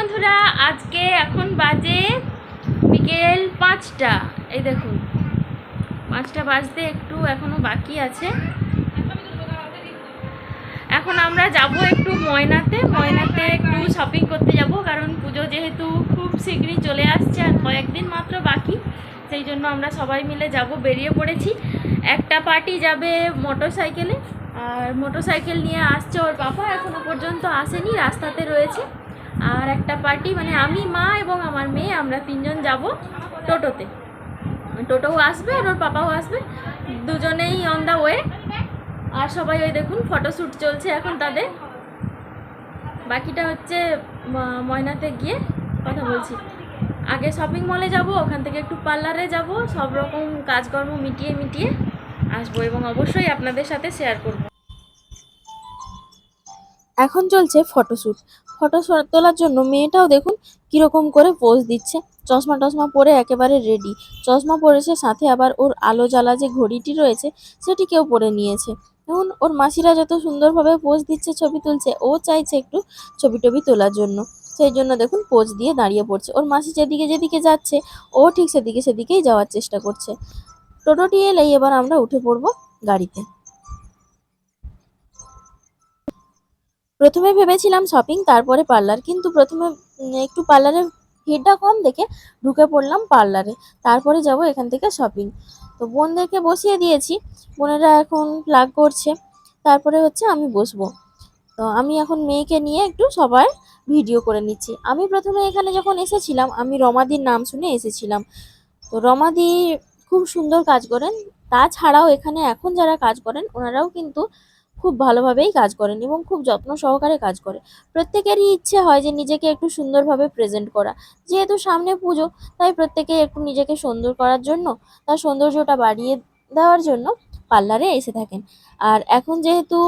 বন্ধুরা, আজকে এখন বাজে বিকেল পাঁচটা। এই দেখুন, পাঁচটা বাজতে একটু এখনও বাকি আছে। এখন আমরা যাব একটু ময়নাতে। ময়নাতে একটু শপিং করতে যাব, কারণ পুজো যেহেতু খুব শীঘ্রই চলে আসছে, আর কয়েকদিন মাত্র বাকি, সেই জন্য আমরা সবাই মিলে যাব, বেরিয়ে পড়েছি। একটা পার্টি যাবে মোটর সাইকেলে আর মোটর সাইকেল নিয়ে আসছে ওর বাবা, এখনও পর্যন্ত আসেনি, রাস্তাতে রয়েছে। আর একটা পার্টি মানে আমি, মা এবং আমার মেয়ে, আমরা তিনজন যাব টোটোতে। টোটোও আসবে আর ওর পাপাও আসবে। দুজনেই অন দ্য ওয়ে আর সবাই ওই দেখুন ফটোশ্যুট চলছে এখন তাদের। বাকিটা হচ্ছে ময়নাতে গিয়ে কথা বলছি। আগে শপিং মলে যাব, ওখান থেকে একটু পার্লারে যাব, সব রকম কাজকর্ম মিটিয়ে মিটিয়ে আসব এবং অবশ্যই আপনাদের সাথে শেয়ার করব। এখন চলছে ফটোশ্যুট ফটো তোলার জন্য মেয়েটাও দেখুন কীরকম করে পোজ দিচ্ছে। চশমা টশমা পরে একেবারে রেডি চশমা পরেছে, সাথে আবার ওর আলো জ্বালা যে ঘড়িটি রয়েছে, সেটিকেও পরে নিয়েছে। এখন ওর মাসিরা যত সুন্দরভাবে পোজ দিচ্ছে, ছবি তুলছে, ও চাইছে একটু ছবি টবি তোলার জন্য। সেই জন্য দেখুন পোজ দিয়ে দাঁড়িয়ে পড়ছে। ওর মাসি যেদিকে যেদিকে যাচ্ছে, ও ঠিক সেদিকে সেদিকেই যাওয়ার চেষ্টা করছে। টোটোটি এলেই এবার আমরা উঠে পড়ব গাড়িতে। প্রথমে ভেবেছিলাম শপিং তারপরে পার্লার কিন্তু প্রথমে একটু পার্লারের ভিড়টা কম দেখে ঢুকে পড়লাম পার্লারে তারপরে যাব এখান থেকে শপিং তো বোনদেরকে বসিয়ে দিয়েছি, বোনেরা এখন প্লাগ করছে। তারপরে হচ্ছে আমি বসবো। তো আমি এখন মেয়েকে নিয়ে একটু সবার ভিডিও করে নিচ্ছি। আমি প্রথমে এখানে যখন এসেছিলাম, আমি রমাদির নাম শুনে এসেছিলাম। তো রমাদি খুব সুন্দর কাজ করেন। তাছাড়াও এখানে এখন যারা কাজ করেন, ওনারাও কিন্তু খুব ভালোভাবেই কাজ করেন এবং খুব যত্ন সহকারে কাজ করে। প্রত্যেকেরই ইচ্ছে হয় যে নিজেকে একটু সুন্দরভাবে প্রেজেন্ট করা। যেহেতু সামনে পুজো, তাই প্রত্যেকে একটু নিজেকে সুন্দর করার জন্য তার সৌন্দর্যটা বাড়িয়ে দেওয়ার জন্য পার্লারে এসে থাকেন। আর এখন যেহেতু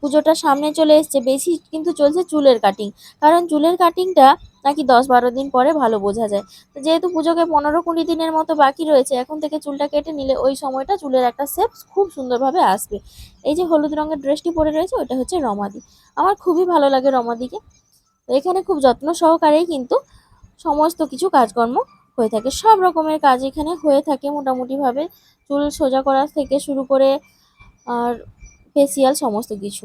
পুজোটা সামনে চলে এসছে, বেশি কিন্তু চলছে চুলের কাটিং কারণ চুলের কাটিংটা নাকি দশ বারো দিন পরে ভালো বোঝা যায়। তো যেহেতু পুজোকে পনেরো কুড়ি দিনের মতো বাকি রয়েছে, এখন থেকে চুলটা কেটে নিলে ওই সময়টা চুলের একটা শেপ খুব সুন্দরভাবে আসবে। এই যে হলুদ রঙের ড্রেসটি পরে রয়েছে ওটা হচ্ছে রমাদি। আমার খুবই ভালো লাগে রমাদিকে। এখানে খুব যত্ন সহকারেই কিন্তু সমস্ত কিছু কাজকর্ম হয়ে থাকে। সব রকমের কাজ এখানে হয়ে থাকে মোটামুটিভাবে। চুল সোজা করা থেকে শুরু করে আর ফেসিয়াল সমস্ত কিছু।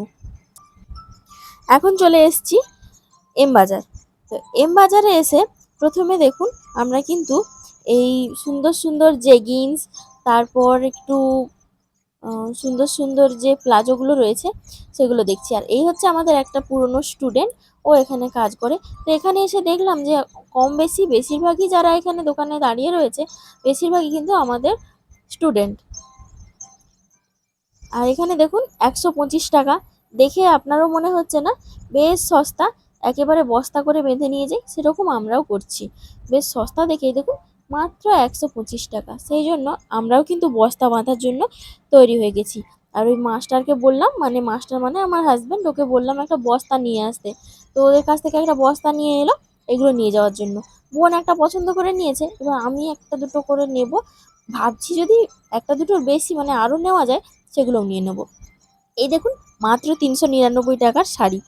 এখন চলে এসেছি এম বাজার। তো এম বাজারে এসে প্রথমে দেখুন আমরা কিন্তু এই সুন্দর সুন্দর জেগিন্স তারপর একটু সুন্দর সুন্দর যে প্লাজোগুলো রয়েছে সেগুলো দেখছি। আর এই হচ্ছে আমাদের একটা পুরনো স্টুডেন্ট ও এখানে কাজ করে। তো এখানে এসে দেখলাম যে কম বেশি বেশিরভাগই যারা এখানে দোকানে দাঁড়িয়ে রয়েছে, বেশিরভাগই কিন্তু আমাদের স্টুডেন্ট আর এখানে দেখুন একশো পঁচিশ টাকা। দেখে আপনারও মনে হচ্ছে না, বেশ সস্তা। একেবারে বস্তা করে বেঁধে নিয়ে যাই, সেরকম আমরাও করছি। বেশ সস্তা দেখেই দেখুন, মাত্র একশো পঁচিশ টাকা। সেই জন্য আমরাও কিন্তু বস্তা বাঁধার জন্য তৈরি হয়ে গেছি। আর ওই মাস্টারকে বললাম মানে মাস্টার মানে আমার হাজব্যান্ড ওকে বললাম একটা বস্তা নিয়ে আসতে। তো ওদের কাছ থেকে একটা বস্তা নিয়ে এলো, এগুলো নিয়ে যাওয়ার জন্য। বোন একটা পছন্দ করে নিয়েছে, এবার আমি একটা দুটো করে নেব। ভাবছি যদি একটা দুটোর বেশি মানে আরও নেওয়া যায়, সেগুলোও নিয়ে নেব। এই দেখুন, মাত্র তিনশো নিরানব্বই টাকার শাড়ি।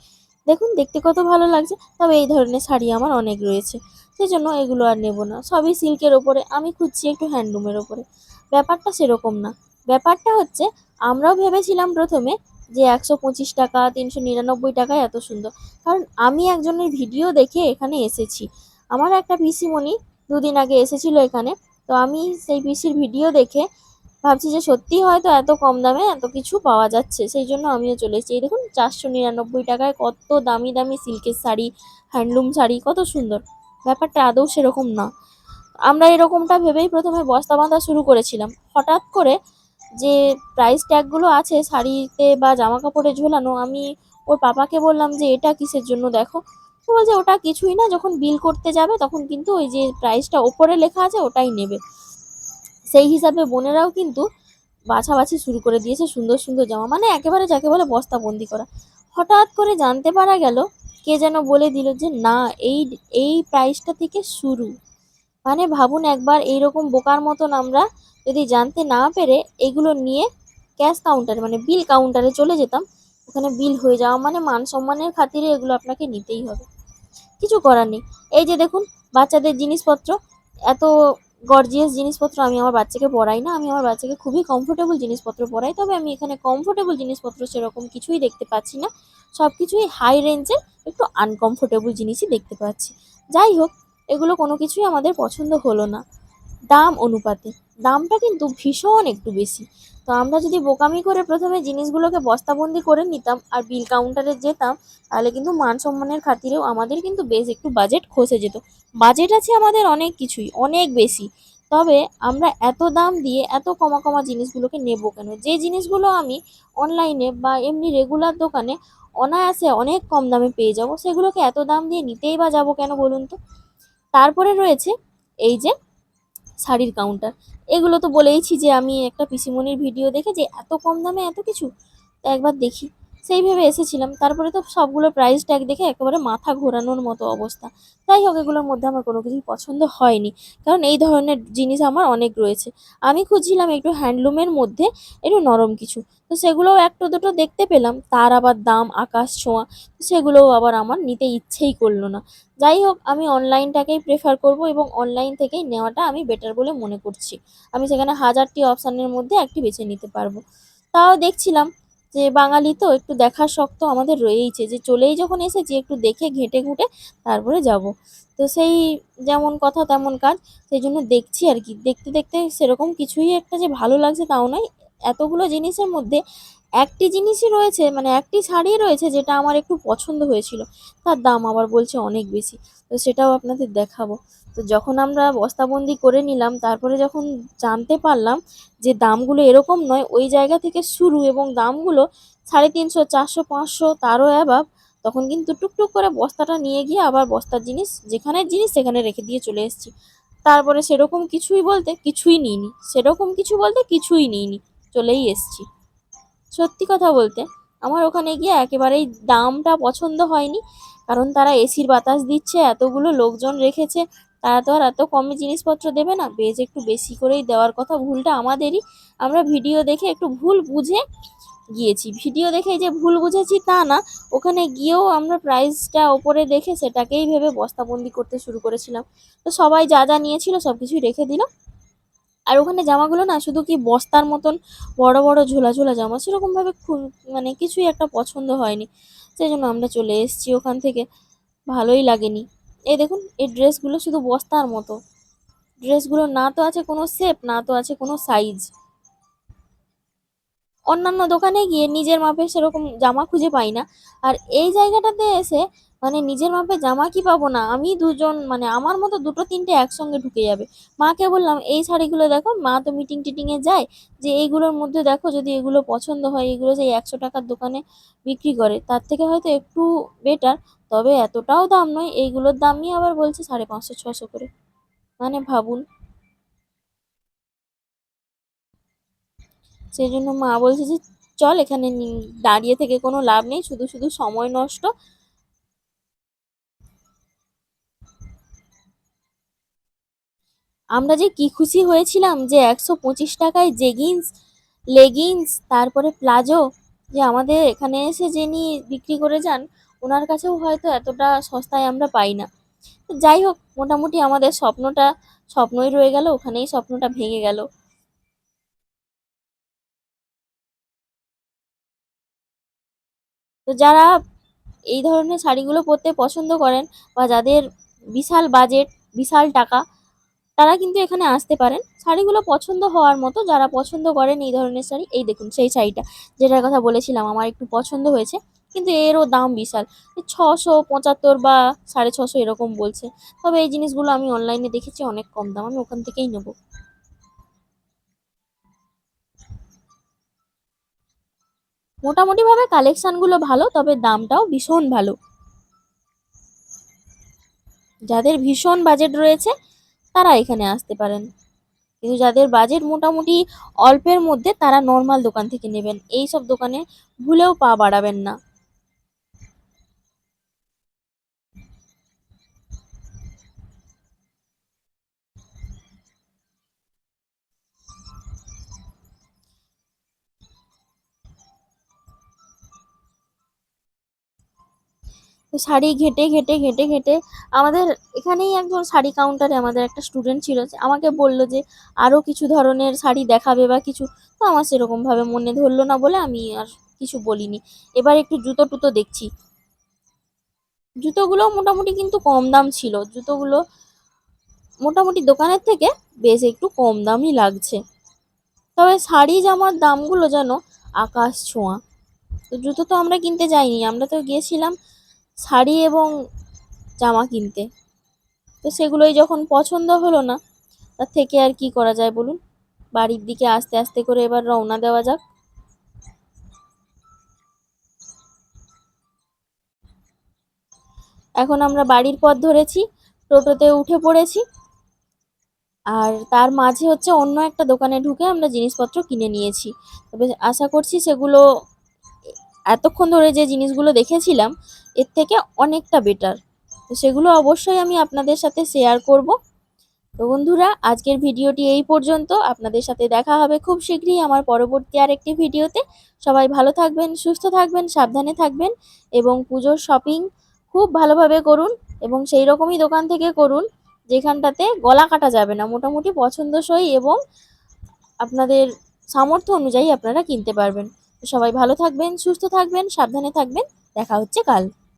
দেখুন, দেখতে কত ভালো লাগছে, তবে এই ধরনের শাড়ি আমার অনেক রয়েছে। সেই জন্য এগুলো আর নেব না। সবই সিল্কের ওপরে, আমি খুঁজছি একটু হ্যান্ডলুমের ওপরে। ব্যাপারটা সেরকম না। ব্যাপারটা হচ্ছে, আমরাও ভেবেছিলাম প্রথমে যে একশো পঁচিশ টাকা, তিনশো নিরানব্বই টাকায় এত সুন্দর। কারণ আমি একজনের ভিডিও দেখে এখানে এসেছি। আমার একটা পিসিমণি দুদিন আগে এসেছিল এখানে, তো আমি সেই পিসির ভিডিও দেখে ভাবছি যে সত্যি হয়তো এত কম দামে এত কিছু পাওয়া যাচ্ছে, সেই জন্য আমিও চলে এসেছি। এই দেখুন, চারশো নিরানব্বই টাকায় কত দামি দামি সিল্কের শাড়ি, হ্যান্ডলুম শাড়ি, কত সুন্দর। ব্যাপারটা আদৌ সেরকম না। আমরা এরকমটা ভেবেই প্রথমে বস্তা বাঁধা শুরু করেছিলাম। হঠাৎ করে যে প্রাইস ট্যাগগুলো আছে শাড়িতে বা জামা কাপড়ে ঝোলানো, আমি ওর পাপাকে বললাম যে, এটা কিসের জন্য দেখো? তো বলছে, ওটা কিছুই না, যখন বিল করতে যাবে, তখন কিন্তু ওই যে প্রাইসটা ওপরে লেখা আছে, ওটাই নেবে। সেই হিসাবে বোনেরাও কিন্তু বাছাবাছি শুরু করে দিয়েছে সুন্দর সুন্দর জামা। মানে একেবারে যাকে বলে বস্তাবন্দি করা। হঠাৎ করে জানতে পারা গেল, কে যেন বলে দিল যে, না, এই এই প্রাইসটা থেকে শুরু। মানে ভাবুন একবার, এইরকম বোকার মতন আমরা যদি জানতে না পেরে এগুলো নিয়ে ক্যাশ কাউন্টারে মানে বিল কাউন্টারে চলে যেতাম। ওখানে বিল হয়ে যাওয়া মানে মান সম্মানের খাতিরে এগুলো আপনাকে নিতেই হবে। কিছু করার নেই। এই যে দেখুন, বাচ্চাদের জিনিসপত্র, এত গর্জিয়াস জিনিসপত্র আমি আমার বাচ্চাকে পরাই না, আমি আমার বাচ্চাকে খুবই কমফোর্টেবল জিনিসপত্র পরাই তবে আমি এখানে কমফোর্টেবল জিনিসপত্র সেরকম কিছুই দেখতে পাচ্ছি না। সব কিছুই হাই রেঞ্জের একটু আনকমফোর্টেবল জিনিসই দেখতে পাচ্ছি। যাই হোক, এগুলো কোনো কিছুই আমাদের পছন্দ হলো না। দাম অনুপাতে। দামটা কিন্তু ভীষণ একটু বেশি। তো আমরা যদি বোকামি করে প্রথমে জিনিসগুলোকে বস্তাবন্দি করে নিতাম আর বিল কাউন্টারে যেতাম, তাহলে কিন্তু মান সম্মানের খাতিরেও আমাদের কিন্তু বেশ একটু বাজেট খসে যেত। বাজেট আছে আমাদের অনেক কিছুই, অনেক বেশি। তবে আমরা এত দাম দিয়ে এত কমা কমা জিনিসগুলোকে নেব কেন? যে জিনিসগুলো আমি অনলাইনে বা এমনি রেগুলার দোকানে অনায়াসে অনেক কম দামে পেয়ে যাব, সেগুলোকে এত দাম দিয়ে নিতেই বা যাব কেন বলুন তো? তারপরে রয়েছে এই যে শাড়ির কাউন্টার এগুলো তো বলেইছি যে আমি একটা পিসিমনির ভিডিও দেখে যে এত কম দামে এত কিছু একবার দেখি। সেই ভেবে এসেছিলাম। তারপরে তো সবগুলো প্রাইস ট্যাগ দেখে একেবারে মাথা ঘোরানোর মতো অবস্থা। যাই হোক, এগুলোর মধ্যে আমার কোনো কিছুই পছন্দ হয়নি। কারণ এই ধরনের জিনিস আমার অনেক রয়েছে। আমি খুঁজছিলাম একটু হ্যান্ডলুমের মধ্যে একটু নরম কিছু। তো সেগুলোও একটু দুটো দেখতে পেলাম। তার আবার দাম, আকাশ ছোঁয়া, তো সেগুলোও আবার আমার নিতে ইচ্ছেই করল না। যাই হোক, আমি অনলাইনটাকেই প্রেফার করব এবং অনলাইন থেকেই নেওয়াটা আমি বেটার বলে মনে করছি। আমি সেখানে হাজারটি অপশানের মধ্যে একটি বেছে নিতে পারব। তাও দেখছিলাম যে বাঙালি তো একটু দেখার শখ তো আমাদের রয়েইছে, যে চলেই যখন এসেছি একটু দেখে ঘেঁটে ঘুঁটে তারপরে যাব। তো সেই যেমন কথা তেমন কাজ, সেই জন্য দেখছি আর কি। দেখতে দেখতে সেরকম কিছুই একটা যে ভালো লাগছে তাও নয় এতগুলো জিনিসের মধ্যে একটি জিনিসই রয়েছে মানে একটি শাড়ি রয়েছে যেটা আমার একটু পছন্দ হয়েছিল। তার দাম আবার বলছে অনেক বেশি। তো সেটাও আপনাদের দেখাবো। তো যখন আমরা বস্তাবন্দি করে নিলাম, তারপরে যখন জানতে পারলাম যে দামগুলো এরকম নয়, ওই জায়গা থেকে শুরু এবং দামগুলো সাড়ে তিনশো, চারশো, পাঁচশো, তারও অ্যাবাভ তখন কিন্তু টুকটুক করে বস্তাটা নিয়ে গিয়ে আবার বস্তার জিনিস যেখানের জিনিস সেখানে রেখে দিয়ে চলে এসেছি। তারপরে সেরকম কিছুই বলতে কিছুই নিইনি। সেরকম কিছু বলতে কিছুই নিইনি। চলেই এসেছি। সত্যি কথা বলতে, আমার ওখানে গিয়ে একেবারেই দামটা পছন্দ হয়নি। কারণ তারা এসির বাতাস দিচ্ছে, এতগুলো লোকজন রেখেছে, তারা তো আর এত কমে জিনিসপত্র দেবে না। বেশ একটু বেশি করেই দেওয়ার কথা, ভুলটা আমাদেরই। আমরা ভিডিও দেখে একটু ভুল বুঝে গিয়েছি। ভিডিও দেখে যে ভুল বুঝেছি তা না, ওখানে গিয়েও আমরা প্রাইসটা ওপরে দেখে সেটাকেই ভেবে বস্তাবন্দি করতে শুরু করেছিলাম। তো সবাই যা যা নিয়েছিল সব কিছুই রেখে দিল আর ওখানে জামাগুলো না শুধু কি বস্তার মতন বড় বড় ঝোলা ঝোলা জামা, সেরকমভাবে খুব মানে কিছুই একটা পছন্দ হয়নি। সেই জন্য আমরা চলে এসেছি ওখান থেকে। ভালোই লাগেনি। এই দেখুন, এই ড্রেসগুলো শুধু বস্তার মতো। ড্রেসগুলো না তো আছে কোনো শেপ না তো আছে কোনো সাইজ অন্যান্য দোকানে গিয়ে নিজের মাপে সেরকম জামা খুঁজে পাই না। আর এই জায়গাটাতে এসে মানে নিজের মাপে জামা কি পাবো না? আমি দুজন মানে আমার মতো দুটো তিনটে একসঙ্গে ঢুকে যাবে। মাকে বললাম, এই শাড়িগুলো দেখো, মা তো মিটিং টিটিংয়ে যায়, যে এইগুলোর মধ্যে দেখো যদি এগুলো পছন্দ হয়, এগুলো সেই একশো টাকার দোকানে বিক্রি করে, তার থেকে হয়তো একটু বেটার তবে এতটাও দাম নয়, এইগুলোর দামই আবার বলছে সাড়ে পাঁচশো ছশো করে। মানে ভাবুন সেই জন্য মা বলছে যে, চল এখানে দাঁড়িয়ে থেকে কোনো লাভ নেই, শুধু শুধু সময় নষ্ট। আমরা যে কি খুশি হয়েছিলাম যে একশো পঁচিশ টাকায় জেগিন্স লেগিংস তারপরে প্লাজো, যে আমাদের এখানে এসে যিনি বিক্রি করে যান, ওনার কাছেও হয়তো এতটা সস্তায় আমরা পাই না। যাই হোক, মোটামুটি আমাদের স্বপ্নটা, স্বপ্নই রয়ে গেল, ওখানেই স্বপ্নটা ভেঙে গেল। তো যারা এই ধরনের শাড়িগুলো পরতে পছন্দ করেন বা যাদের বিশাল বাজেট বিশাল টাকা, তারা কিন্তু এখানে আসতে পারেন। শাড়িগুলো পছন্দ হওয়ার মতো যারা পছন্দ করেন এই ধরনের শাড়ি, এই দেখুন সেই শাড়িটা, যেটার কথা বলেছিলাম, আমার একটু পছন্দ হয়েছে, কিন্তু এরও দাম বিশাল। ছশো পঁচাত্তর বা সাড়ে ছশো এরকম বলছে। তবে এই জিনিসগুলো আমি অনলাইনে দেখেছি, অনেক কম দাম, আমি ওখান থেকেই নেব। মোটামুটিভাবে কালেকশানগুলো ভালো, তবে দামটাও ভীষণ ভালো। যাদের ভীষণ বাজেট রয়েছে, তারা এখানে আসতে পারেন। কিন্তু যাদের বাজেট মোটামুটি অল্পের মধ্যে, তারা নর্মাল দোকান থেকে নেবেন। এই সব দোকানে ভুলেও পা বাড়াবেন না। শাড়ি ঘেটে ঘেটে ঘেটে ঘেটে আমাদের এখানেই একজন শাড়ি কাউন্টারে আমাদের একটা স্টুডেন্ট ছিল আমাকে বলল যে আরও কিছু ধরনের শাড়ি দেখাবে বা কিছু। তো আমার সেরকমভাবে মনে ধরলো না বলে আমি আর কিছু বলিনি। এবার একটু জুতো টুতো দেখছি। জুতোগুলো মোটামুটি কিন্তু কম দাম ছিল। জুতোগুলো মোটামুটি দোকানের থেকে বেশ একটু কম দামই লাগছে। তবে শাড়ি জামার দামগুলো যেন আকাশ ছোঁয়া। তো জুতো তো আমরা কিনতে যাইনি, আমরা তো গিয়েছিলাম শাড়ি এবং জামা কিনতে। তো সেগুলোই যখন পছন্দ হলো না তার থেকে আর কি করা যায় বলুন? বাড়ির দিকে আস্তে আস্তে করে এবার রওনা দেওয়া যাক। এখন আমরা বাড়ির পথ ধরেছি, টোটোতে উঠে পড়েছি। আর তার মাঝে হচ্ছে অন্য একটা দোকানে ঢুকে আমরা জিনিসপত্র কিনে নিয়েছি। তবে আশা করছি সেগুলো এতক্ষণ ধরে যে জিনিসগুলো দেখেছিলাম, এর থেকে অনেকটা বেটার তো সেগুলো অবশ্যই আমি আপনাদের সাথে শেয়ার করব। তো বন্ধুরা, আজকের ভিডিওটি এই পর্যন্ত। আপনাদের সাথে দেখা হবে খুব শীঘ্রই আমার পরবর্তী আরেকটি ভিডিওতে। সবাই ভালো থাকবেন, সুস্থ থাকবেন, সাবধানে থাকবেন এবং পুজোর শপিং খুব ভালোভাবে করুন এবং সেই রকমই দোকান থেকে করুন যেখানটাতে গলা কাটা যাবে না। মোটামুটি পছন্দসই এবং আপনাদের সামর্থ্য অনুযায়ী আপনারা কিনতে পারবেন। সবাই ভালো থাকবেন সুস্থ থাকবেন সাবধানে থাকবেন। দেখা হচ্ছে কাল।